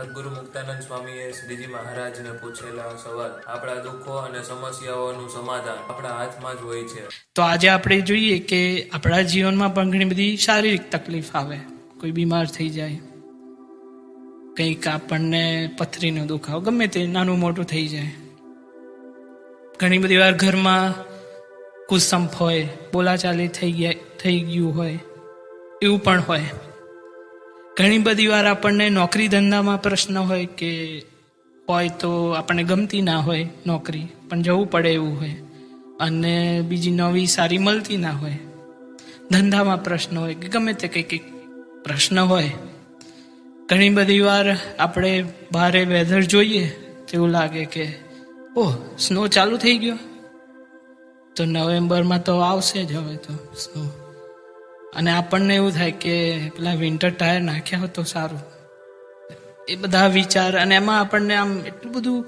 સદગુરુ મુક્તાનંદ સ્વામીએ શ્રીજી મહારાજને પૂછેલા સવાલ. આપણા દુઃખો અને સમસ્યાઓનું સમાધાન આપણા હાથમાં જ હોય છે. તો આજે આપણે જોઈએ કે આપણા જીવનમાં પણ ઘણી બધી શારીરિક તકલીફ આવે. કોઈ બીમાર થઈ જાય. કંઈક આપણને પથરીનો દુખાવો, ગમે તે નાનું મોટું થઈ જાય. ઘણી બધી વાર ઘરમાં કુસંપ હોય, બોલાચાલી થઈ ગયા, થઈ ગયું હોય, એવું પણ હોય. ઘણી બધી વાર આપણને નોકરી ધંધામાં પ્રશ્ન હોય કે હોય તો આપણને ગમતી ના હોય નોકરી, પણ જવું પડે એવું હોય. અને બીજી નવી સારી મળતી ના હોય. ધંધામાં પ્રશ્ન હોય કે ગમે તે કંઈક કંઈક પ્રશ્ન હોય. ઘણી બધી વાર આપણે ભારે વેધર જોઈએ તેવું લાગે કે, ઓહ સ્નો ચાલુ થઈ ગયો. તો નવેમ્બરમાં તો આવશે જ હવે તો સ્નો અને આપણને એવું થાય કે પેલા વિન્ટર ટાયર નાખ્યા હોત તો સારું. એ બધા વિચાર અને એમાં આપણને આમ એટલું બધું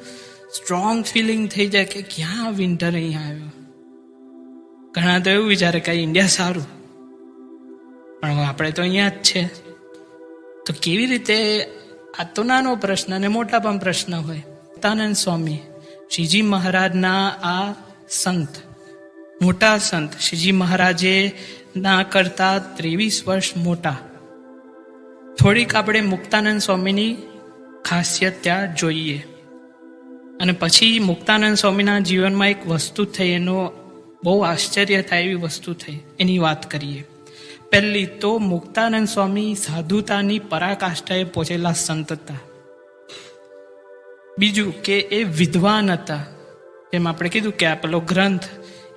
સ્ટ્રોંગ ફિલિંગ થઈ જાય કે ક્યાં વિન્ટર અહીંયા આવ્યો. ઘણા તો એવું વિચારે કે ઇન્ડિયા સારું. પણ આપણે તો અહીંયા જ છે. તો કેવી રીતે, આ તો નાનો પ્રશ્ન અને મોટા પણ પ્રશ્ન હોય. તાનંદ સ્વામી, શ્રીજી મહારાજના આ સંત, મોટા સંત, શ્રીજી મહારાજે ના કરતા ત્રેવીસ વર્ષ મોટા. થોડીક આપણે મુક્તાનંદ સ્વામીની ખાસિયત ત્યાં જોઈએ. અને પછી મુક્તાનંદ સ્વામીના જીવનમાં એક વસ્તુ થઈ, એનો બહુ આશ્ચર્ય થાય એવી વસ્તુ થઈ, એની વાત કરીએ. પહેલી તો મુક્તાનંદ સ્વામી સાધુતાની પરાકાષ્ઠાએ પહોંચેલા સંત હતા. બીજું કે એ વિદ્વાન હતા. જેમ આપણે કીધું કે આ પેલો ગ્રંથ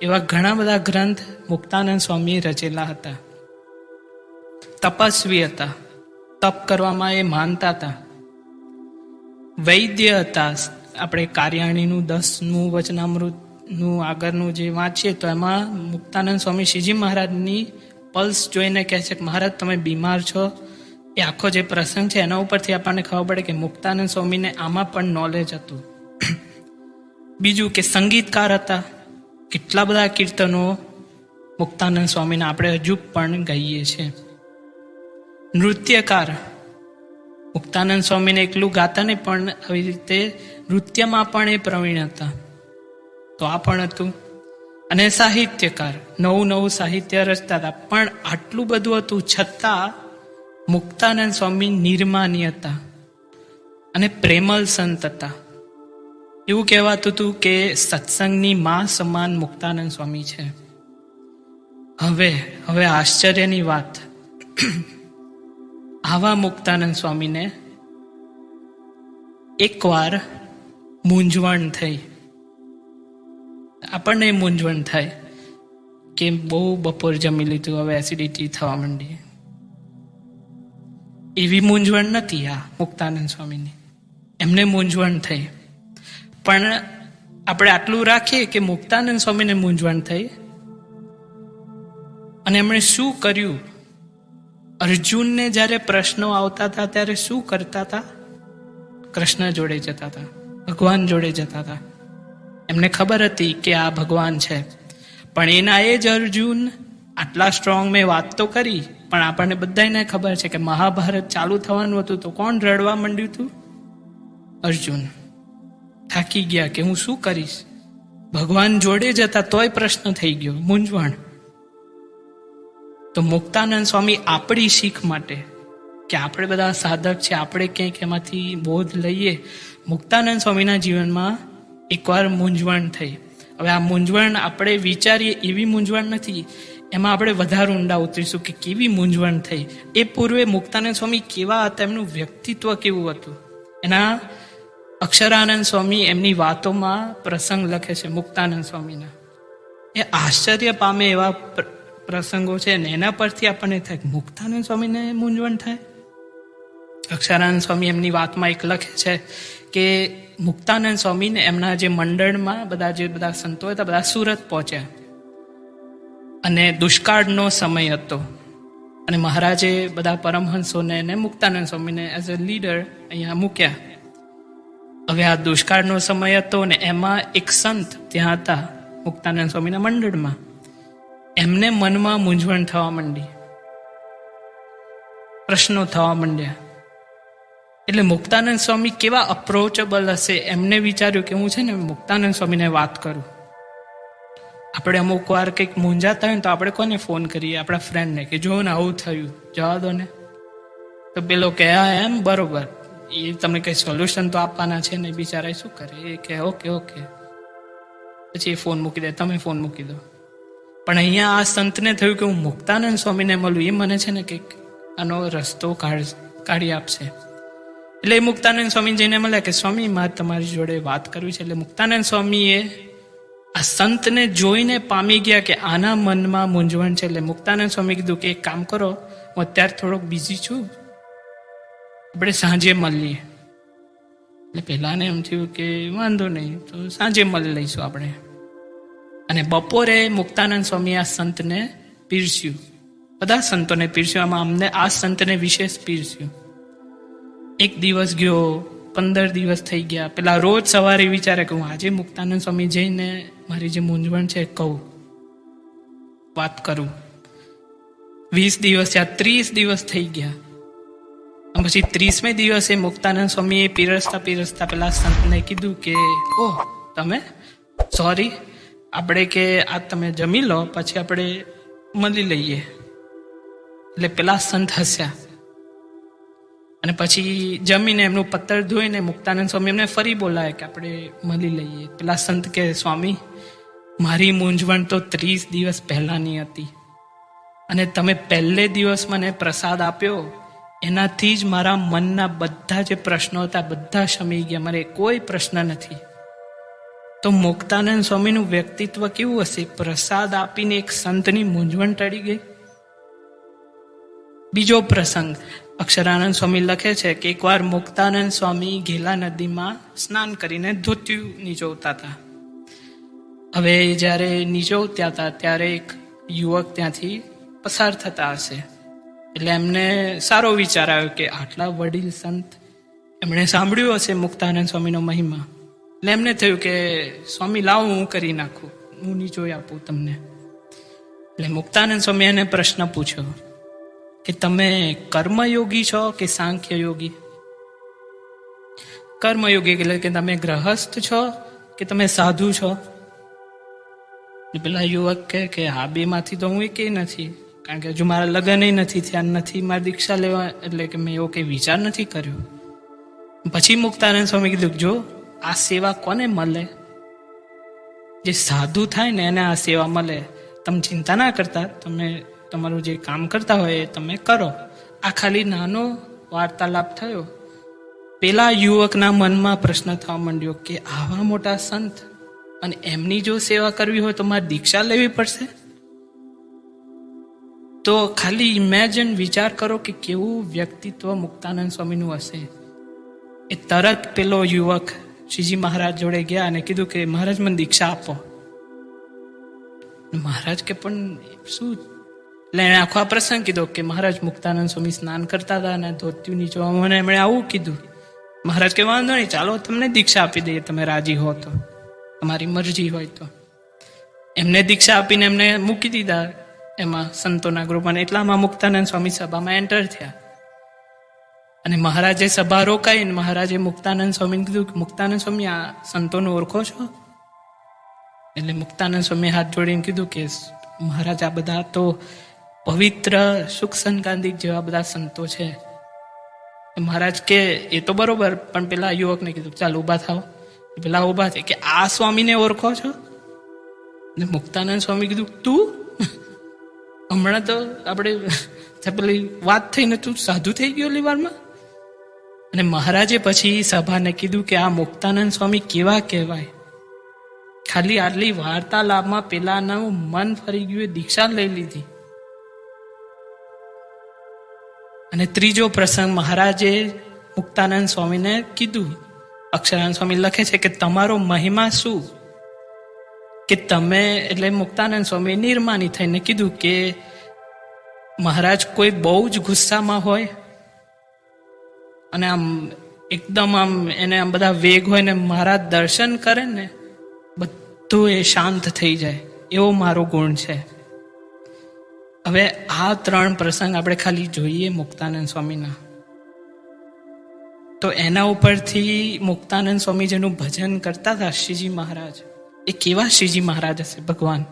એવા ઘણા બધા ગ્રંથ મુક્તાનંદ સ્વામીએ રચેલા હતા. તપસ્વી હતા. તપ કરવામાં એ માનતા હતા. વૈદ્ય હતા. આપણે કાર્યાણીનું દસનું વચનામૃતનું આગળનું જે વાંચીએ તો એમાં મુક્તાનંદ સ્વામી શ્રીજી મહારાજની પલ્સ જોઈને કહે છે કે, મહારાજ, તમે બીમાર છો. એ આખો જે પ્રસંગ છે એના ઉપરથી આપણને ખબર પડે કે મુક્તાનંદ સ્વામીને આમાં પણ નોલેજ હતું. બીજું કે સંગીતકાર હતા. કેટલા બધા કીર્તનો મુક્તાનંદ સ્વામીને આપણે હજુ પણ ગાઈએ છીએ નૃત્યકાર. મુક્તાનંદ સ્વામીને એકલું ગાતા નહીં પણ આવી રીતે નૃત્યમાં પણ એ પ્રવીણ હતા. તો આ પણ હતું. અને સાહિત્યકાર. નવું નવું સાહિત્ય રચતા હતા. પણ આટલું બધું હતું છતાં મુક્તાનંદ સ્વામી નિર્માની હતા. અને પ્રેમલ સંત હતા. એવું કહેવાતું હતું કે સત્સંગની મા સમાન મુક્તાનંદ સ્વામી છે. હવે હવે આશ્ચર્યની વાત. આવા મુક્તાનંદ સ્વામીને એકવાર મૂંઝવણ થઈ. આપણને મૂંઝવણ થાય કે બહુ બપોર જમી લીધું, હવે એસિડિટી થવા માંડી. એવી મૂંઝવણ નથી આ મુક્તાનંદ સ્વામીની. એમને મૂંઝવણ થઈ. પણ આપણે આટલું રાખીએ કે મુક્તાનંદ સ્વામીને મૂંઝવણ થઈ. અને એમણે શું કર્યું? અર્જુનને જ્યારે પ્રશ્નો આવતા હતા, ત્યારે શું કરતા હતા? કૃષ્ણ જોડે જતા હતા, ભગવાન જોડે જતા હતા. એમને ખબર હતી કે આ ભગવાન છે. પણ એના એ જ અર્જુન, આટલા સ્ટ્રોંગ મેં વાત તો કરી, પણ આપણને બધાને ખબર છે કે મહાભારત ચાલુ થવાનું હતું, તો કોણ રડવા માંડ્યું હતું અર્જુન. થાકી ગયા કે હું શું કરીશ? ભગવાન જોડે જતા તોય પ્રશ્ન થઈ ગયો, મૂંઝવણ. તો મુક્તાનંદ સ્વામી આપણી શીખ માટે કે આપણે બધા સાધક છે, આપણે ક્યાંક એમાંથી બોધ લઈએ, મુક્તાનંદ સ્વામીના જીવનમાં એકવાર મૂંઝવણ થઈ. હવે આ મૂંઝવણ આપણે વિચારીએ એવી મૂંઝવણ નથી, એમાં આપણે વધારે ઊંડા ઉતરીશું કે કેવી મૂંઝવણ થઈ. એ પૂર્વે મુક્તાનંદ સ્વામી કેવા હતા, એમનું વ્યક્તિત્વ કેવું હતું? એના અક્ષરાનંદ સ્વામી એમની વાતોમાં પ્રસંગ લખે છે, મુક્તાનંદ સ્વામીના. એ આશ્ચર્ય પામે એવા પ્ર- પ્રસંગો છે ને એના પરથી આપણને થાય મુક્તાનંદ સ્વામીને મૂંઝવણ થાય. અક્ષરાનંદ સ્વામી એમની વાતમાં એક લખે છે કે મુક્તાનંદ સ્વામીને એમના જે મંડળમાં બધા જે બધા સંતો હતા, બધા સુરત પહોંચ્યા. અને દુષ્કાળનો સમય હતો. અને મહારાજે બધા પરમહંસોને મુક્તાનંદ સ્વામીને એઝ અ લીડર અહીંયા મૂક્યા. હવે આ દુષ્કાળનો સમય હતો ને એમાં એક સંત ત્યાં હતા, મુક્તાનંદ સ્વામીના મંડળમાં. એમને મનમાં મૂંઝવણ થવા માંડી. પ્રશ્નો થવા માંડ્યા. એટલે મુક્તાનંદ સ્વામી કેવા અપ્રોચેબલ હશે એમને વિચાર્યું કે હું છે ને મુક્તાનંદ સ્વામીને વાત કરું. આપણે અમુક વાર કંઈક મૂંઝાતા હોય ને તો આપણે કોને ફોન કરીએ? આપણા ફ્રેન્ડને કે જો ને આવું થયું, જવા દો ને. તો પેલો કે એમ બરોબર. એ તમને કંઈ સોલ્યુશન તો આપવાના છે ને બિચારા શું કરે? એ કે ઓકે ઓકે પછી એ ફોન મૂકી દે, તમે ફોન મૂકી દો. પણ અહીંયા આ સંતને થયું કે હું મુક્તાનંદ સ્વામીને મળું, એ મને છે ને કંઈક આનો રસ્તો કાઢ, કાઢી આપશે. એટલે મુક્તાનંદ સ્વામી જઈને મળ્યા કે, સ્વામી, મા તમારી જોડે વાત કરવી છે. એટલે મુક્તાનંદ સ્વામીએ આ સંતને જોઈને પામી ગયા કે આના મનમાં મૂંઝવણ છે. એટલે મુક્તાનંદ સ્વામી કીધું કે, એક કામ કરો, હું અત્યારે થોડોક બિઝી છું. આપણે સાંજે મળીએ. એટલે પહેલાંને એમ થયું કે વાંધો નહીં, તો સાંજે મળી લઈશું આપણે. અને બપોરે મુક્તાનંદ સ્વામી આ સંતને પીરસ્યું. બધા સંતોને પીરસ્યું. આમાં અમને આ સંતને વિશેષ પીરસ્યું. એક દિવસ ગયો, પંદર દિવસ થઈ ગયા. પેલા રોજ સવારે વિચારે કે હું આજે મુક્તાનંદ સ્વામી જઈને મારી જે મૂંઝવણ છે કહું. વાત કરું. વીસ દિવસ થયા ત્રીસ દિવસ થઈ ગયા. પછી ત્રીસમે દિવસે મુક્તાનંદ સ્વામીએ પીરસતા પીરસતા પેલા સંતને કીધું કે, ઓહ, તમે? સોરી આપણે કે આ તમે જમી લો, પછી આપણે મળી લઈએ. એટલે પેલા સંત હસ્યા. અને પછી જમીને એમનું પત્તર ધોઈને મુક્તાનંદ સ્વામી એમને ફરી બોલાય કે આપણે મળી લઈએ. પેલા સંત કે, સ્વામી, મારી મૂંઝવણ તો ત્રીસ દિવસ પહેલાંની હતી. અને તમે પહેલે દિવસ મને પ્રસાદ આપ્યો એનાથી જ મારા મનના બધા જે પ્રશ્નો હતા, બધા શમી ગયા. મારે કોઈ પ્રશ્ન નથી. તો મુક્તાનંદ સ્વામીનું વ્યક્તિત્વ કેવું હશે? પ્રસાદ આપીને એક સંતની મૂંઝવણ ટળી ગઈ? બીજો પ્રસંગ. અક્ષરાનંદ સ્વામી લખે છે કે એકવાર મુક્તાનંદ સ્વામી ઘેલા નદીમાં સ્નાન કરીને ધોત્યું નીચોવતા હતા. હવે જ્યારે નીચોવત્યા હતા, ત્યારે એક યુવક ત્યાંથી પસાર થતા હશે. એટલે એમને સારો વિચાર આવ્યો કે આટલા વડીલ સંત એમણે સાંભળ્યું હશે મુક્તાનંદ સ્વામીનો મહિમા. એટલે એમને થયું કે, સ્વામી, લાવો હું કરી નાખું. હું નીચોઈ આપું તમને. એટલે મુક્તાનંદ સ્વામી એને પ્રશ્ન પૂછ્યો કે, તમે કર્મયોગી છો કે સાંખ્ય યોગી કર્મયોગી એટલે કે તમે ગ્રહસ્થ છો કે તમે સાધુ છો? પેલા યુવક કહે કે, હા બે માંથી તો હું એકેય નથી. કારણ કે હજુ મારા લગ્ન નથી થયા નથી મારી દીક્ષા લેવા એટલે કે મેં એવો કંઈ વિચાર નથી કર્યો. પછી મુક્તાનંદ સ્વામી કીધું જો આ સેવા કોને મળે? જે સાધુ થાય ને એને આ સેવા મળે, તમે ચિંતા ના કરતા, તમે તમારું જે કામ કરતા હોય એ તમે કરો. આ ખાલી નાનો વાર્તાલાપ થયો. પેલા યુવકના મનમાં પ્રશ્ન થવા માંડ્યો કે આવા મોટા સંત અને એમની જો સેવા કરવી હોય તો મારે દીક્ષા લેવી પડશે? તો ખાલી ઇમેજિન વિચાર કરો કે કેવું વ્યક્તિત્વ મુક્તાનંદ સ્વામીનું હશે. એ તરત પેલો યુવક શ્રીજી મહારાજ જોડે ગયા અને કીધું કે મહારાજ મને દીક્ષા આપો. મહારાજ કે પણ શું? એટલે એણે આખો આ પ્રસંગ કીધો કે મહારાજ મુક્તાનંદ સ્વામી સ્નાન કરતા હતા અને ધોત્યું નીચો મને એમણે આવું કીધું. મહારાજ કે વાંધો નહીં, ચાલો તમને દીક્ષા આપી દઈએ, તમે રાજી હો તો. તમારી મરજી હોય તો. એમને દીક્ષા આપીને એમને મૂકી દીધા. એમાં સંતોના ગ્રુપમાં એટલામાં મુક્તાનંદ સ્વામી સભામાં એન્ટર થયા. અને મહારાજે સભા રોકાઈને મહારાજે મુક્તાનંદ સ્વામીને કીધું મુક્તાનંદ સ્વામી, આ સંતોને ઓળખો છો? એટલે મુક્તાનંદ સ્વામી હાથ જોડીને કીધું કે, મહારાજ, આ બધા તો પવિત્ર સુખ સંકાંતિક જેવા બધા સંતો છે. મહારાજ કે, એ તો બરોબર, પણ પેલા યુવકને કીધું, ચાલ, ઊભા થાવ પેલા ઊભા થાય કે, આ સ્વામીને ઓળખો છો? ને મુક્તાનંદ સ્વામી કીધું, તું હમણાં તો આપણે પેલી વાત થઈને તું સાધુ થઈ ગયો લીવારમાં. અને મહારાજે પછી સભાને કીધું કે આ મુક્તાનંદ સ્વામી કેવા કહેવાય? ખાલી આટલી વાર્તાલાપમાં પેલાનું મન ફરી ગયું દીક્ષા લઈ લીધી. અને ત્રીજો પ્રસંગ મહારાજે મુક્તાનંદ સ્વામીને કીધું. અક્ષરાનંદ સ્વામી લખે છે કે તમારો મહિમા શું? કે તમે, એટલે મુક્તાનંદ સ્વામી નિર્માની થઈને કીધું કે મહારાજ, કોઈ બહુ જ ગુસ્સામાં હોય અને આમ એકદમ આમ એને આમ બધા વેગ હોય ને મારા દર્શન કરે ને, બધું એ શાંત થઈ જાય. એવો મારો ગુણ છે. હવે આ ત્રણ પ્રસંગ આપણે ખાલી જોઈએ મુક્તાનંદ સ્વામીના. તો એના ઉપરથી મુક્તાનંદ સ્વામી જેનું ભજન કરતા હતા શ્રીજી મહારાજ. એ કેવા શ્રીજી મહારાજ હશે, ભગવાન.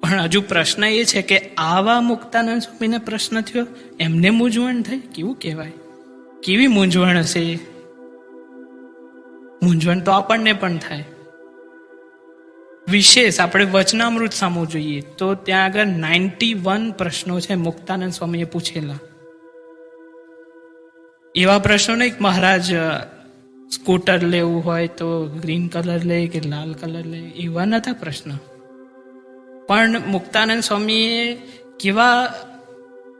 પણ હજુ પ્રશ્ન એ છે કે આવા મુક્તાનંદ સ્વામીને પ્રશ્ન થયો, એમને મૂંઝવણ થઈ? કેવું કહેવાય? કેવી મૂંઝવણ હશે? મૂંઝવણ તો આપણને પણ થાય. વિશેષ આપણે વચનામૃત સામો જોઈએ. તો ત્યાં આગળ નાઇન્ટી વન પ્રશ્નો છે મુક્તાનંદ સ્વામીએ પૂછેલા. એવા પ્રશ્નોને એક મહારાજ સ્કૂટર લેવું હોય તો ગ્રીન કલર લે કે લાલ કલર લે, એવા નતા પ્રશ્ન. પણ મુક્તાનંદ સ્વામીએ કેવા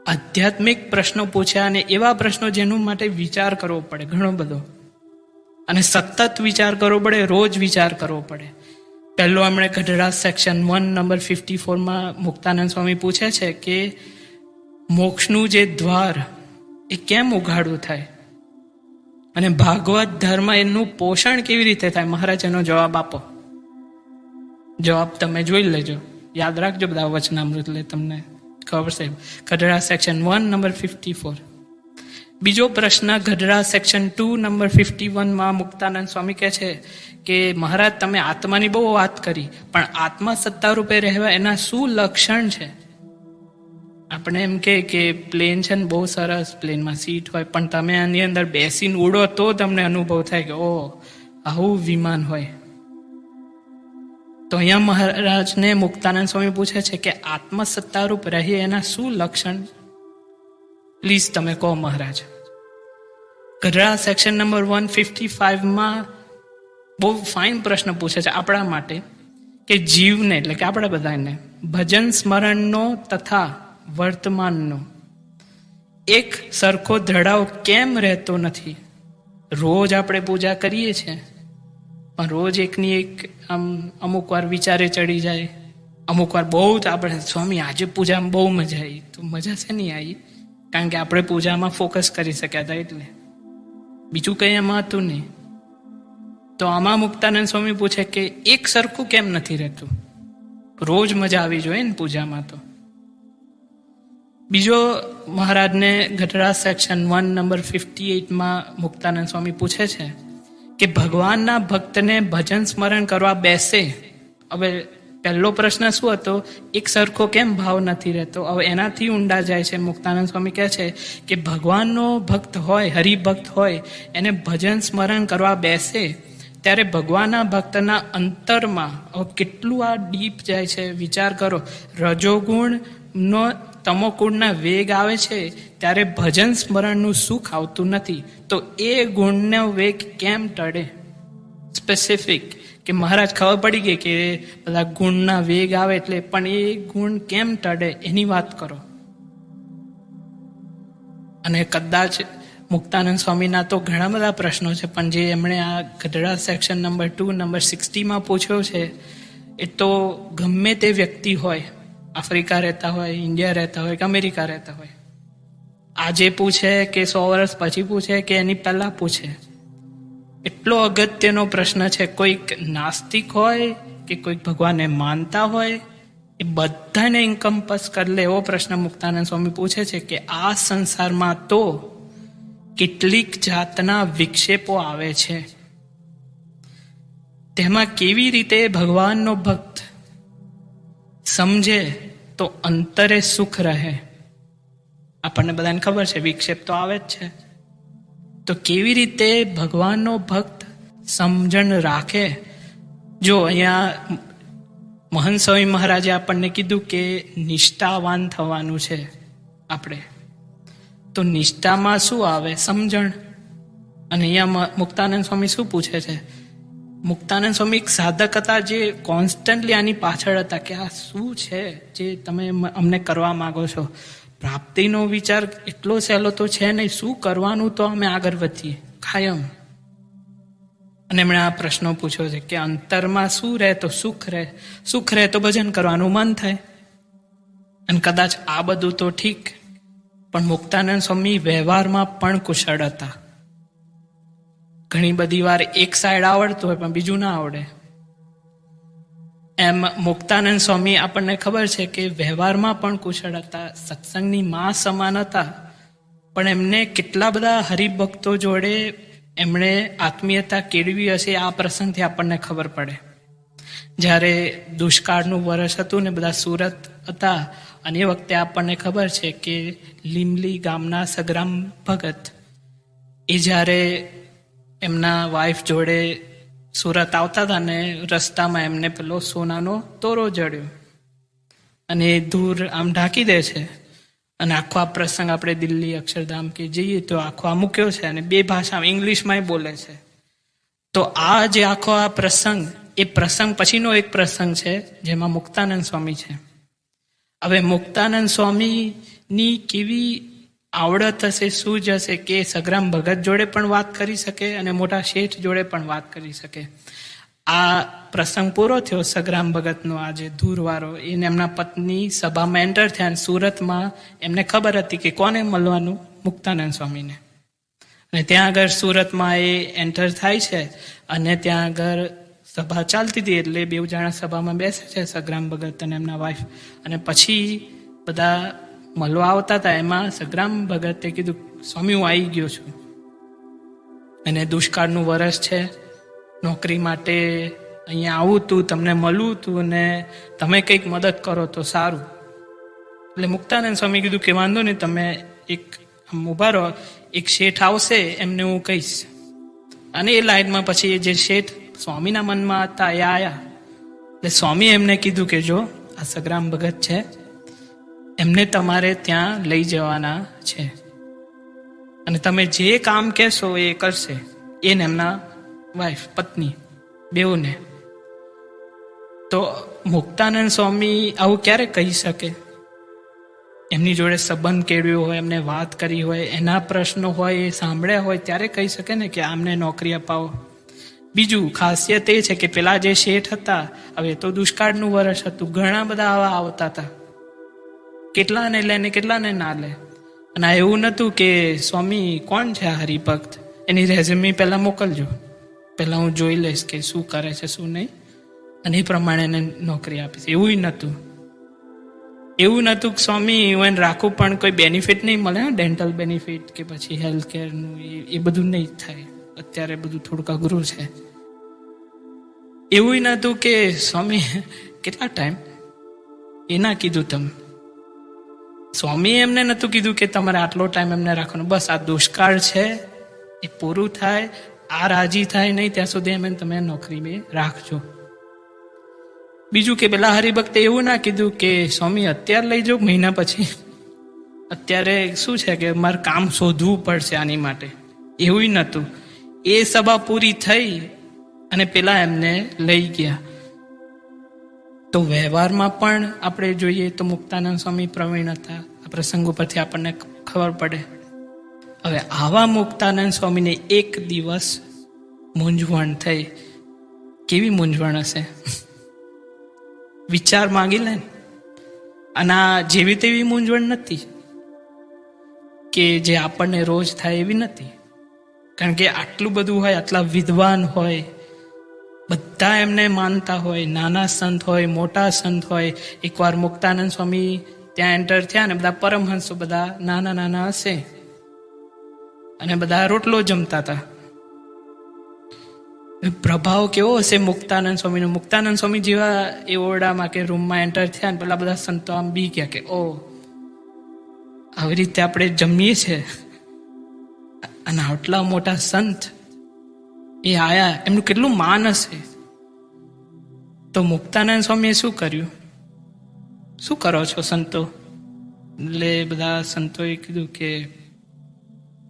આધ્યાત્મિક પ્રશ્નો પૂછ્યા અને એવા પ્રશ્નો જેનું માટે વિચાર કરવો પડે ઘણો બધો. અને સતત વિચાર કરવો પડે, રોજ વિચાર કરવો પડે. પહેલો એમણે Gadhada section one number fifty ફોરમાં Muktanand Swami પૂછે છે કે મોક્ષનું જે દ્વાર, એ કેમ ઉઘાડું થાય? અને ભાગવત ધર્મ એનું પોષણ કેવી રીતે થાય? મહારાજ એનો જવાબ આપો. જવાબ તમે જોઈ લેજો. યાદ રાખજો બધા વચનામૃત લે, તમને ખબર સાહેબ Gadhada section one number fifty four બીજો પ્રશ્ન, Gadhada section two number fifty વનમાં મુક્તાનંદ સ્વામી કહે છે કે, મહારાજ, તમે આત્માની બહુ વાત કરી, પણ આત્મા સત્તા રૂપે રહેવા એના શું લક્ષણ છે? આપણે એમ કે કે પ્લેન છે ને બહુ સરસ પ્લેનમાં સીટ હોય. પણ તમે આની અંદર બેસીને ઉડો તો તમને અનુભવ થાય કે ઓ આવું વિમાન હોય. તો અહીંયા મહારાજને મુક્તાનંદ સ્વામી પૂછે છે કે, આત્મસત્તારૂપ રહી એના શું લક્ષણ? પ્લીઝ તમે કહો મહારાજ. Gadhada section number one fifty ફાઇવમાં બહુ ફાઇન પ્રશ્ન પૂછે છે આપણા માટે કે જીવને, એટલે કે આપણા બધાને, ભજન સ્મરણનો તથા વર્તમાનનો. એક સરખો ધડાવ કેમ રહેતો નથી? રોજ આપણે પૂજા કરીએ છીએ, પણ રોજ એકની એક આમ અમુક વાર વિચારે ચડી જાય. અમુક વાર બહુ જ આપણે, સ્વામી, આજે પૂજામાં બહુ મજા આવી. તો મજા છે નહીં આવી? કારણ કે આપણે પૂજામાં ફોકસ કરી શક્યા હતા એટલે. બીજું કંઈ એમાં હતું નહીં. તો આમાં મુક્તાનંદ સ્વામી પૂછે કે, એક સરખું કેમ નથી રહેતું? રોજ મજા આવી જોઈએ ને પૂજામાં તો. બીજો મહારાજને Gadhada section one number fifty એઇટમાં Muktanand Swami પૂછે છે કે ભગવાનના ભક્તને ભજન સ્મરણ કરવા બેસે? હવે પહેલો પ્રશ્ન શું હતો? એક સરખો કેમ ભાવ નથી રહેતો? હવે એનાથી ઊંડા જાય છે. મુક્તાનંદ સ્વામી કહે છે કે ભગવાનનો ભક્ત હોય, હરિભક્ત હોય, એને ભજન સ્મરણ કરવા બેસે, ત્યારે ભગવાનના ભક્તના અંતરમાં કેટલું આ ડીપ જાય છે? વિચાર કરો. રજોગુણનો તમોગુણના વેગ આવે છે, ત્યારે ભજન સ્મરણનું સુખ આવતું નથી. તો એ ગુણનો વેગ કેમ ટળે? સ્પેસિફિક કે મહારાજ ખબર પડી ગઈ કે બધા ગુણના વેગ આવે એટલે પણ એ ગુણ કેમ ટળે એની વાત કરો. અને કદાચ મુક્તાનંદ સ્વામીના તો ઘણા બધા પ્રશ્નો છે, પણ જે એમણે આ Gadhada section number two number સિક્સટીમાં પૂછ્યો છે, એ તો ગમે તે વ્યક્તિ હોય આફ્રિકા રહેતા હોય, ઇન્ડિયા રહેતા હોય કે અમેરિકા રહેતા હોય. આજે પૂછે કે સો વર્ષ પછી પૂછે કે એની પહેલા પૂછે. એટલો અગત્યનો પ્રશ્ન છે, કોઈક નાસ્તિક હોય કે કોઈક ભગવાનને માનતા હોય, એ બધાને ઇન્કમ્પસ કરી લે એવો પ્રશ્ન મુક્તાનંદ સ્વામી પૂછે છે કે આ સંસારમાં તો કેટલીક જાતના વિક્ષેપો આવે છે? તેમાં કેવી રીતે ભગવાનનો ભક્ત સમજે તો અંતરે સુખ રહે. આપણને બધાને ખબર છે, વિક્ષેપ તો આવે જ છે. તો કેવી રીતે ભગવાનનો ભક્ત સમજણ રાખે? જો અહીંયા મહન સ્વામી મહારાજે આપણને કીધું કે નિષ્ઠાવાન થવાનું છે આપણે. તો નિષ્ઠામાં શું આવે? સમજણ. અને અહીંયા મુક્તાનંદ સ્વામી શું પૂછે છે? મુક્તાનંદ સ્વામી એક સાધક હતા જે કોન્સ્ટન્ટલી આની પાછળ હતા કે આ શું છે જે તમે અમને કરવા માગો છો? પ્રાપ્તિનો વિચાર એટલો સહેલો તો છે નહીં, શું કરવાનું તો અમે આગળ વધીએ? કાયમ. અને એમણે આ પ્રશ્નો પૂછ્યો છે કે અંતરમાં શું રહે તો સુખ રહે? સુખ રહે તો ભજન કરવાનું મન થાય. અને કદાચ આ બધું તો ઠીક, પણ મુક્તાનંદ સ્વામી વ્યવહારમાં પણ કુશળ હતા. ઘણી બધી વાર એક સાઈડ આવડતું હોય પણ બીજું ના આવડે. એમ મુક્તાનંદ સ્વામી આપણને ખબર છે કે વ્યવહારમાં પણ કુશળ હતા સત્સંગની માં સમાન હતા. પણ એમને કેટલા બધા હરિભક્તો જોડે એમણે આત્મીયતા કેળવી હશે આ પ્રસંગથી આપણને ખબર પડે. જ્યારે દુષ્કાળનું વર્ષ હતું ને બધા સુરત હતા, અને એ વખતે આપણને ખબર છે કે લીમલી ગામના સગ્રામ ભગત, એ જ્યારે એમના વાઈફ જોડે સુરત આવતા હતા ને રસ્તામાં એમને પેલો સોનાનો તોરો જડ્યો. અને એ ધૂર આમ ઢાંકી દે છે. અને આખો આ પ્રસંગ આપણે દિલ્હી અક્ષરધામ કે જઈએ તો આખો આ મૂક્યો છે અને બે ભાષામાં ઇંગ્લિશમાંય બોલે છે. તો આ જે આખો આ પ્રસંગ, એ પ્રસંગ પછીનો એક પ્રસંગ છે જેમાં મુક્તાનંદ સ્વામી છે. હવે મુક્તાનંદ સ્વામીની કેવી આવડત હશે જ હશે કે સગ્રામ ભગત જોડે પણ વાત કરી શકે અને મોટા શેઠ જોડે પણ વાત કરી શકે. આ પ્રસંગ પૂરો થયો સગ્રામ ભગતનો આ જે ધૂરવારો. એને એમના પત્ની સભામાં એન્ટર થયા અને સુરતમાં એમને ખબર હતી કે કોને મળવાનું? મુક્તાનંદ સ્વામીને. અને ત્યાં આગળ સુરતમાં એ એન્ટર થાય છે અને ત્યાં આગળ સભા ચાલતી હતી એટલે બે જણા સભામાં બેસે છે સગ્રામ ભગત અને એમના વાઈફ અને પછી બધા મળવા આવતા હતા, એમાં સગ્રામ ભગતે કીધું, સ્વામી, હું આવી ગયો છું. અને દુષ્કાળનું વરસ છે. નોકરી માટે અહીંયા આવું તું, તમને મળવું તું અને તમે કંઈક મદદ કરો તો સારું. એટલે મુક્તાનંદ સ્વામી કીધું કે, વાંધો નહીં, તમે એક આમ ઊભા રહો, એક શેઠ આવશે, એમને હું કહીશ. અને એ લાઈનમાં પછી જે શેઠ સ્વામીના મનમાં હતા, એ આવ્યા એટલે સ્વામી એમને કીધું કે, જો, આ સગ્રામ ભગત છે એમને તમારે ત્યાં લઈ જવાના છે. અને તમે જે કામ કહેશો એ કરશે. એને એમના વાઈફ પત્ની બેઉને તો મુક્તાનંદ સ્વામી આવું ક્યારે કહી શકે? એમની જોડે સંબંધ કેળવ્યો હોય, એમને વાત કરી હોય, એના પ્રશ્નો હોય, એ સાંભળ્યા હોય, ત્યારે કહી શકે ને કે આમને નોકરી અપાવો. બીજું ખાસિયત એ છે કે પેલા જે શેઠ હતા, હવે તો દુષ્કાળનું વર્ષ હતું. ઘણા બધા આવા આવતા હતા. કેટલાને લે ને કેટલાને ના લે? અને આ એવું નહોતું કે સ્વામી કોણ છે આ હરિભક્ત? એની રેઝમી પહેલાં મોકલજો. પહેલાં હું જોઈ લઈશ કે શું કરે છે, શું નહીં. અને એ પ્રમાણે એને નોકરી આપીશ. એવું નહોતું એવું નહોતું કે સ્વામી, હું એને રાખું, પણ કોઈ બેનિફિટ નહીં મળે ડેન્ટલ બેનિફિટ કે પછી હેલ્થ કેરનું એ બધું નહીં થાય. અત્યારે બધું થોડુંક અઘરું છે. એવું નહોતું કે સ્વામી, કેટલા ટાઈમ એ ના કીધું તમે. સ્વામીએ એમને નહોતું કીધું કે તમારે આટલો ટાઈમ એમને રાખવાનો. બસ આ દુષ્કાળ છે, એ પૂરું થાય, આ રાજી થાય નહીં, ત્યાં સુધી એમ તમે નોકરી બે રાખજો. બીજું કે પેલા હરિભક્તે એવું ના કીધું કે સ્વામી અત્યારે લઈ જાઓ, મહિના પછી. અત્યારે શું છે કે મારે કામ શોધવું પડશે આની માટે. એવું નહોતું. એ સભા પૂરી થઈ અને પેલા એમને લઈ ગયા. તો વ્યવહારમાં પણ આપણે જોઈએ તો મુક્તાનંદ સ્વામી પ્રવીણ હતા. આ પ્રસંગ ઉપરથી આપણને ખબર પડે. હવે આવા મુક્તાનંદ સ્વામીને એક દિવસ મૂંઝવણ થઈ. કેવી મૂંઝવણ હશે? વિચાર માંગી લે અને આ જેવી તેવી મૂંઝવણ નથી કે જે આપણને રોજ થાય એવી નથી. કારણ કે આટલું બધું હોય, આટલા વિદ્વાન હોય બધા એમને માનતા હોય. નાના સંત હોય, મોટા સંત હોય. એકવાર મુક્તાનંદ સ્વામી ત્યાં એન્ટર થયા ને બધા પરમહંસો બધા નાના નાના હશે. અને બધા રોટલો જમતા હતા. પ્રભાવ કેવો હશે મુક્તાનંદ સ્વામીનો? મુક્તાનંદ સ્વામી જેવા એ ઓરડામાં કે રૂમમાં એન્ટર થયા ને પેલા બધા સંતો આમ બી ગયા કે, ઓ, આવી રીતે આપણે જમીએ છે. અને આટલા મોટા સંત એ આયા. એમનું કેટલું માન હશે? તો મુક્તાનંદ સ્વામીએ શું કર્યું? શું કરો છો સંતો? એટલે બધા સંતોએ કીધું કે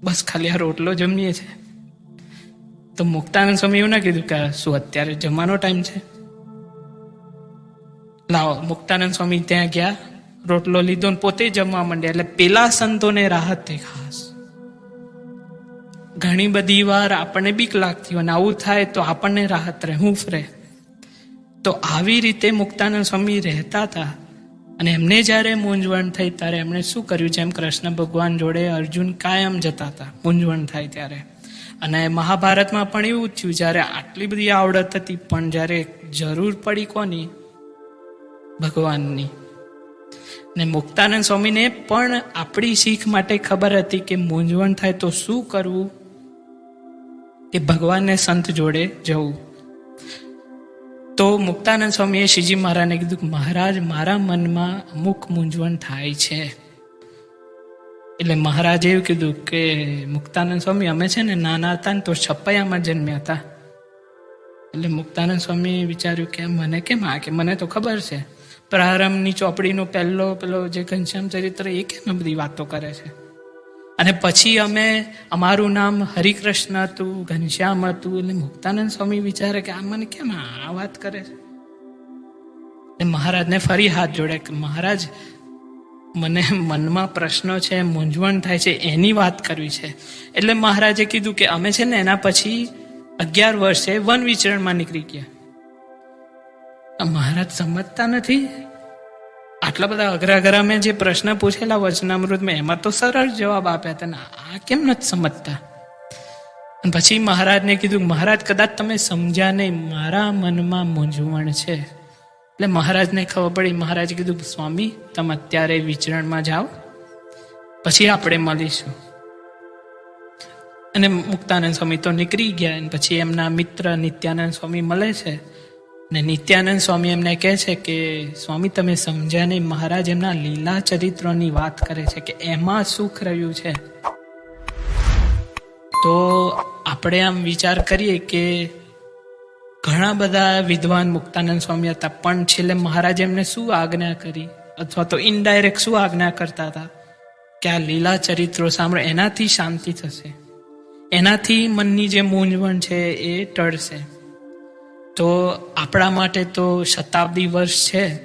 બસ ખાલી આ રોટલો જમીએ છે. તો મુક્તાનંદ સ્વામી એવું ના કીધું કે શું અત્યારે જમવાનો ટાઈમ છે? લાવો, મુક્તાનંદ સ્વામી ત્યાં ગયા, રોટલો લીધો ને પોતે જમવા માંડ્યા. એટલે પેલા સંતોને રાહત થઈ ખાસ. ઘણી બધી વાર આપણને બીક લાગતી હોય અને આવું થાય તો આપણને રાહત રહે, હું ફરે. તો આવી રીતે મુક્તાનંદ સ્વામી રહેતા હતા અને એમને જ્યારે મૂંઝવણ થઈ ત્યારે એમણે શું કર્યું? જેમ કૃષ્ણ ભગવાન જોડે અર્જુન કાયમ જતા હતા, મૂંઝવણ થાય ત્યારે. અને મહાભારતમાં પણ એવું થયું, જ્યારે આટલી બધી આવડત હતી, પણ જ્યારે જરૂર પડી કોની? ભગવાનની. ને મુક્તાનંદ સ્વામીને પણ આપણી શીખ માટે ખબર હતી કે મૂંઝવણ થાય તો શું કરવું? કે ભગવાનને સંત જોડે જવું. તો મુક્તાનંદ સ્વામીએ શ્રીજી મહારાજને કીધું કે મહારાજ, મારા મનમાં અમુક મૂંઝવણ થાય છે. એટલે મહારાજે એવું કીધું કે મુક્તાનંદ સ્વામી, અમે છે ને નાના હતા ને તો છપ્પૈયામાં જન્મ્યા હતા. એટલે મુક્તાનંદ સ્વામી વિચાર્યું કે મને કેમ આ કે મને તો ખબર છે. પ્રારંભની ચોપડીનો પહેલો, પેલો જે ઘનશ્યામ ચરિત્ર, એ કેમ બધી વાતો કરે છે? અને પછી અમે અમારું નામ હરિકૃષ્ણ હતું, ઘનશ્યામ હતું, એટલે મુક્તાનંદ સ્વામી વિચારે કે આ મને કેમ આ વાત કરે છે? એટલે મહારાજને ફરી હાથ જોડે કે મહારાજ, મને મનમાં પ્રશ્નો છે, મૂંઝવણ થાય છે, એની વાત કરવી છે. એટલે મહારાજે કીધું કે અમે છે ને એના પછી અગિયાર વર્ષે વન વિચરણમાં નીકળી ગયા. મહારાજ સમજતા નથી આટલા બધા અઘરા અઘરા મેં જે પ્રશ્ન પૂછેલા વચનામૃતમાં, એમાં તો સરળ જવાબ આપ્યા હતા ને, આ કેમ નથી સમજતા? અને પછી મહારાજને કીધું, મહારાજ, કદાચ તમે સમજ્યા નહીં, મારા મનમાં મૂંઝવણ છે. એટલે મહારાજને ખબર પડી, મહારાજે કીધું, સ્વામી, તમે અત્યારે વિચરણમાં જાઓ, પછી આપણે મળીશું. અને મુક્તાનંદ સ્વામી તો નીકળી ગયા, અને પછી એમના મિત્ર નિત્યાનંદ સ્વામી મળે છે. ને નિત્યાનંદ સ્વામી એમને કહે છે કે, સ્વામી, તમે સમજ્યા નહીં મહારાજ એમના લીલા ચરિત્રોની વાત કરે છે કે એમાં સુખ રહ્યું છે. તો આપણે આમ વિચાર કરીએ કે ઘણા બધા વિદ્વાન મુક્તાનંદ સ્વામી હતા, પણ છેલ્લે મહારાજ એમને શું આજ્ઞા કરી? અથવા તો ઇનડાયરેક્ટ શું આજ્ઞા કરતા હતા? કે આ લીલા ચરિત્રો સાંભળો, એનાથી શાંતિ થશે. એનાથી મનની જે મૂંઝવણ છે એ ટળશે. તો આપણા માટે તો શતાબ્દી વર્ષ છે.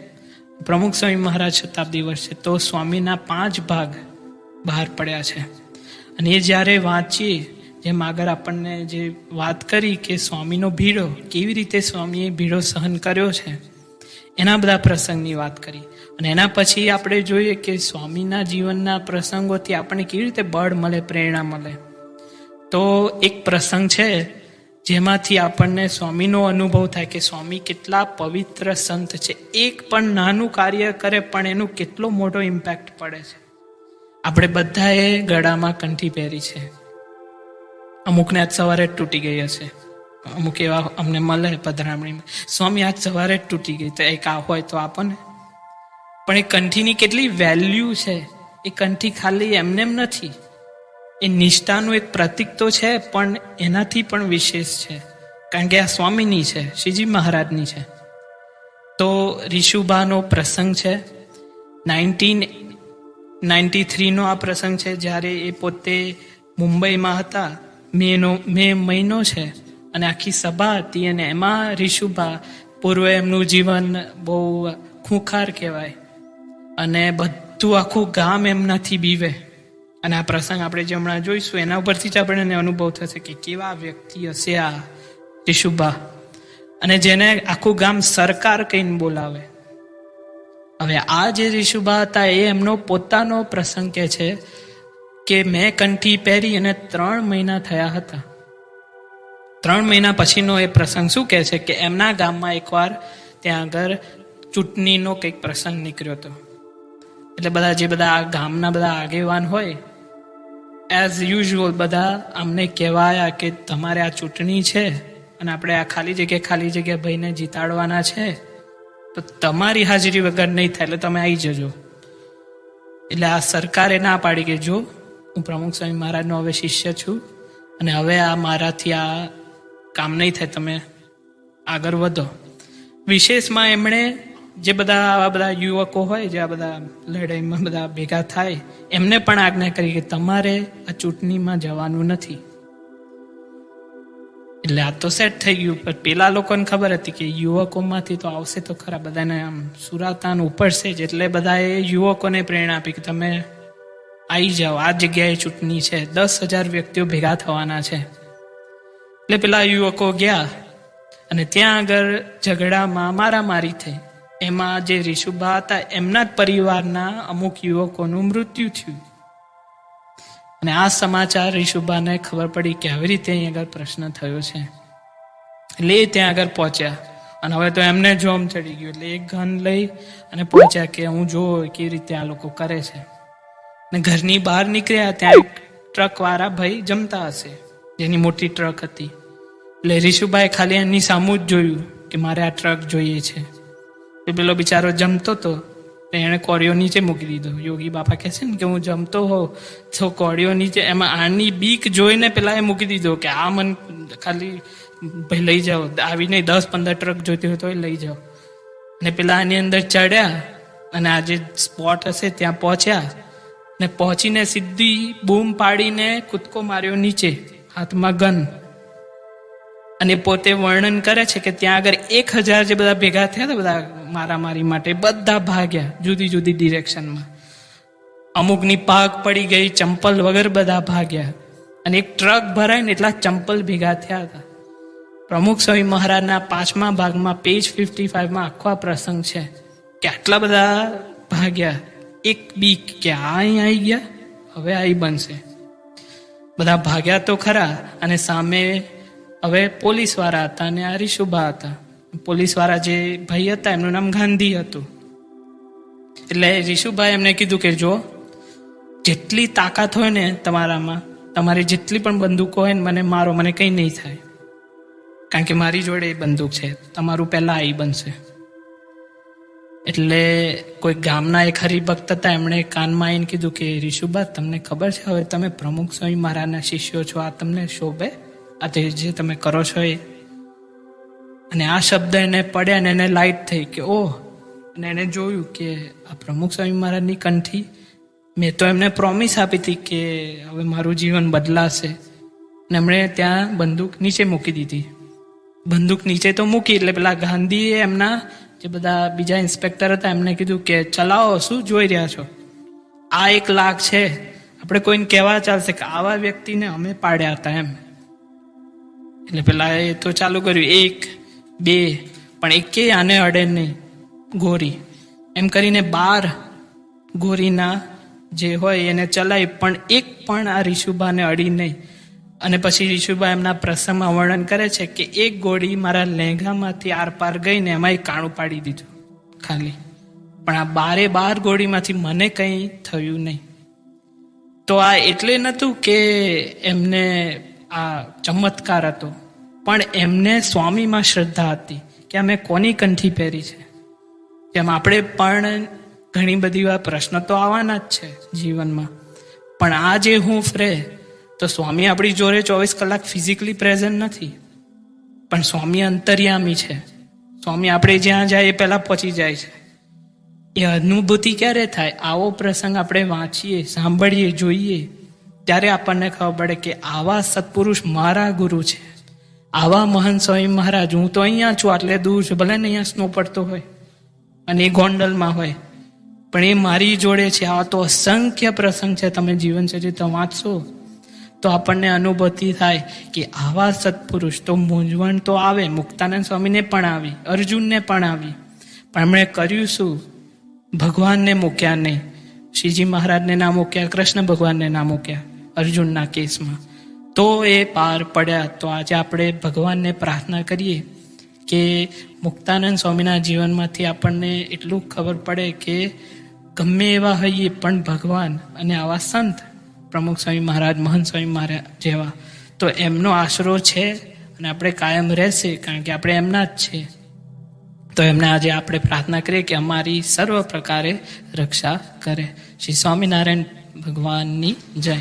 પ્રમુખ સ્વામી મહારાજ શતાબ્દી વર્ષ છે. તો સ્વામીના પાંચ ભાગ બહાર પડ્યા છે. અને એ જ્યારે વાંચીએ જેમ આગળ આપણને જે વાત કરી કે સ્વામીનો ભીડો, કેવી રીતે સ્વામીએ ભીડો સહન કર્યો છે, એના બધા પ્રસંગની વાત કરી. અને એના પછી આપણે જોઈએ કે સ્વામીના જીવનના પ્રસંગોથી આપણને કેવી રીતે બળ મળે, પ્રેરણા મળે. તો એક પ્રસંગ છે જેમાંથી આપણને સ્વામીનો અનુભવ થાય કે સ્વામી કેટલા પવિત્ર સંત છે. એક પણ નાનું કાર્ય કરે પણ એનું કેટલો મોટો ઇમ્પેક્ટ પડે છે. આપણે બધાએ ગળામાં કંઠી પહેરી છે. અમુકને આજ સવારે તૂટી ગઈ હશે. અમુક એવા અમને મળે પધરામણીમાં. સ્વામી આજ સવારે તૂટી ગઈ. તો એક આ હોય તો આપણને પણ એ કંઠીની કેટલી વેલ્યુ છે. એ કંઠી ખાલી એમને એમ નથી. એ નિષ્ઠાનું એક પ્રતીક તો છે, પણ એનાથી પણ વિશેષ છે. કારણ કે આ સ્વામીની છે, શ્રીજી મહારાજની છે. તો રિશુભાનો પ્રસંગ છે. નાઇન્ટીન નાઇન્ટી થ્રીનો આ પ્રસંગ છે, જ્યારે એ પોતે મુંબઈમાં હતા. મેનો, મે મહિનો છે. અને આખી સભા હતી અને એમાં રિશુભા પૂર્વે એમનું જીવન બહુ ખૂંખાર કહેવાય. અને બધું આખું ગામ એમનાથી બીવે. અને આ પ્રસંગ આપણે જે હમણાં જોઈશું, એના ઉપરથી જ આપણને અનુભવ થશે કે કેવા વ્યક્તિ હશે આ યશુબા અને જેને આખું ગામ સરકાર કહીને બોલાવે. હવે આ જે ઋષુભા હતા, એ એમનો પોતાનો પ્રસંગ કે છે કે મેં કંઠી પહેરી અને ત્રણ મહિના થયા હતા. ત્રણ મહિના પછીનો એ પ્રસંગ શું કહે છે કે એમના ગામમાં એકવાર ત્યાં આગળ ચૂંટણીનો કંઈક પ્રસંગ નીકળ્યો હતો. એટલે બધા જે બધા ગામના બધા આગેવાન હોય એઝ યુઝ્યુઅલ બધા, અમને કહેવાયા કે તમારે આ ચૂંટણી છે અને આપણે આ ખાલી જગ્યા ખાલી જગ્યા ભાઈને જીતાડવાના છે. તો તમારી હાજરી વગર નહીં થાય એટલે તમે આવી જજો. એટલે આ સરકારે ના પાડી કે જો, હું પ્રમુખ સ્વામી મહારાજનો હવે શિષ્ય છું અને હવે આ મારાથી આ કામ નહીં થાય, તમે આગળ વધો. વિશેષમાં એમણે જે બધા આવા બધા યુવકો હોય, જે આ બધા લડાઈમાં બધા ભેગા થાય, એમને પણ આજ્ઞા કરી કે તમારે આ ચૂંટણીમાં જવાનું નથી. એટલે આ તો સેટ થઈ ગયું. પણ પેલા લોકોને ખબર હતી કે યુવકોમાંથી તો આવશે તો ખરા, બધાને આમ સુરાતાન ઉપડશે જ એટલે બધાએ યુવકોને પ્રેરણા આપી કે તમે આવી જાઓ, આ જગ્યાએ ચૂંટણી છે. દસ હજાર વ્યક્તિઓ ભેગા થવાના છે. એટલે પેલા યુવકો ગયા અને ત્યાં આગળ ઝઘડામાં મારામારી થઈ. એમાં જે રિશુબા હતા, એમના જ પરિવારના અમુક યુવકોનું મૃત્યુ થયું. અને આ સમાચાર રિશુબાને ખબર પડી કે આવી રીતે અહીં આગળ પ્રશ્ન થયો છે. એટલે ત્યાં આગળ પહોંચ્યા. અને હવે તો એમને જોમ ચડી ગયું. એટલે એક ઘન લઈ અને પહોંચ્યા કે હું જો કેવી રીતે આ લોકો કરે છે. ને ઘરની બહાર નીકળ્યા ત્યાં એક ટ્રક વાળા ભાઈ જમતા હશે. જેની મોટી ટ્રક હતી. એટલે રીશુભાઈ ખાલી એની સામું જ જોયું કે મારે આ ટ્રક જોઈએ છે. એ પેલો બિચારો જમતો તો તો એણે કોળીઓ નીચે મૂકી દીધો. યોગી બાપા કહે છે ને કે હું જમતો હોઉં, તો કોળીઓ નીચે એમાં આની બીક જોઈને પેલા એ મૂકી દીધો કે આ મન ખાલી ભાઈ લઈ જાઓ. આવીને દસ પંદર ટ્રક જોઈતી હોય તો એ લઈ જાઓ. ને પેલા આની અંદર ચડ્યા અને આ જે સ્પોટ હશે ત્યાં પહોંચ્યા ને પહોંચીને સીધી બૂમ પાડીને કૂદકો માર્યો નીચે, હાથમાં ગન. અને પોતે વર્ણન કરે છે કે ત્યાં આગળ એક હજાર જે બધા ભેગા થયા હતા, બધા મારામારી માટે, બધા ભાગ્યા જુદી જુદી ડિરેક્શનમાં અમુકની પાક પડી ગઈ, ચંપલ વગર બધા ભાગ્યા. અને એક ટ્રક ભરાય ને એટલા ચંપલ ભેગા થયા હતા. પ્રમુખ સ્વામી મહારાજના પાંચમા ભાગમાં પેજ ફિફ્ટી ફાઈવમાં આખો આ પ્રસંગ છે. કે આટલા બધા ભાગ્યા. એક બીક કે આ અહીં આવી ગયા, હવે આ બનશે. બધા ભાગ્યા તો ખરા અને સામે હવે પોલીસવાળા હતા અને આ રીશુભા હતા. પોલીસવાળા જે ભાઈ હતા, એમનું નામ ગાંધી હતું. એટલે રીશુભાઈ એમને કીધું કે જો, જેટલી તાકાત હોય ને તમારામાં, તમારી જેટલી પણ બંદૂકો હોય ને મને મારો, મને કંઈ નહીં થાય. કારણ કે મારી જોડે એ બંદૂક છે. તમારું પહેલાં આઈ બનશે. એટલે કોઈ ગામના એક હરિભક્ત હતા, એમણે કાનમાં આવીને કીધું કે રીશુભા તમને ખબર છે, હવે તમે પ્રમુખ સ્વામી મહારાજના શિષ્યો છો, આ તમને શોભે? આ તે જે તમે કરો છો એ. અને આ શબ્દ એને પડ્યા અને એને લાઈટ થઈ કે, ઓહ. અને એને જોયું કે આ પ્રમુખ સ્વામી મહારાજની કંઠી. મેં તો એમને પ્રોમિસ આપી હતી કે હવે મારું જીવન બદલાશે. અને એમણે ત્યાં બંદૂક નીચે મૂકી દીધી. બંદૂક નીચે તો મૂકી, એટલે પેલા ગાંધીએ એમના જે બધા બીજા ઇન્સ્પેક્ટર હતા, એમને કીધું કે, ચલાવો, શું જોઈ રહ્યા છો? આ એક લાખ છે. આપણે કોઈને કહેવા ચાલશે કે, આવા વ્યક્તિને અમે પાડ્યા હતા એમ. એટલે પેલા એ તો ચાલુ કર્યું, એક, બે, પણ એકે આને અડે નહીં, ગોરી. એમ કરીને બાર ગોરીના જે હોય એને ચલાવી પણ એક પણ આ રીશુભાને અડી નહીં. અને પછી રીશુભા એમના પ્રસંગમાં વર્ણન કરે છે કે એક ગોળી મારા લહેંગામાંથી આરપાર ગઈને એમાં કાણું પાડી દીધું, ખાલી. પણ આ બારે બાર ગોળીમાંથી મને કંઈ થયું નહીં. તો આ એટલે નહોતું કે એમને આ ચમત્કાર હતો. પણ એમને સ્વામીમાં શ્રદ્ધા હતી કે અમે કોની કંઠી પહેરી છે? જેમ આપણે પણ ઘણી બધી વાર પ્રશ્ન તો આવવાના જ છે જીવનમાં. પણ આ જે હું ફ્રે, તો સ્વામી આપણી જોડે ચોવીસ કલાક ફિઝિકલી પ્રેઝન્ટ નથી. પણ સ્વામી અંતર્યામી છે. સ્વામી આપણે જ્યાં જાય એ પહેલાં પહોંચી જાય છે. એ અનુભૂતિ ક્યારે થાય? આવો પ્રસંગ આપણે વાંચીએ, સાંભળીએ, જોઈએ. ત્યારે આપણને ખબર પડે કે આવા સત્પુરુષ મારા ગુરુ છે. આવા મહાન સ્વામી મહારાજ, હું તો અહીંયા છું, આટલે દૂર છું, ભલે ને અહીંયા સ્નો પડતો હોય અને એ ગોંડલમાં હોય. પણ એ મારી જોડે છે. આવા તો અસંખ્ય પ્રસંગ છે. તમે જીવન ચરિત્ર વાંચશો, તો આપણને અનુભૂતિ થાય કે આવા સત્પુરુષ તો મૂંઝવણ તો આવે. મુક્તાનંદ સ્વામીને પણ આવી, અર્જુનને પણ આવી. પણ એમણે કર્યું શું? ભગવાનને મૂક્યા નહીં. શ્રીજી મહારાજને ના મૂક્યા, કૃષ્ણ ભગવાનને ના મૂક્યા. અર્જુનના કેસમાં. તો એ પાર પડ્યા. તો આજે આપણે ભગવાનને પ્રાર્થના કરીએ કે મુક્તાનંદ સ્વામીના જીવનમાંથી આપણને એટલું ખબર પડે કે ગમે એવા હોઈએ, પણ ભગવાન અને આવા સંત પ્રમુખ સ્વામી મહારાજ, મહંત સ્વામી મહારાજ જેવા. તો એમનો આશરો છે અને આપણે કાયમ રહેશે, કારણ કે આપણે એમના જ છે. તો એમને આજે આપણે પ્રાર્થના કરીએ કે અમારી સર્વ પ્રકારે રક્ષા કરે. શ્રી સ્વામિનારાયણ ભગવાનની જય.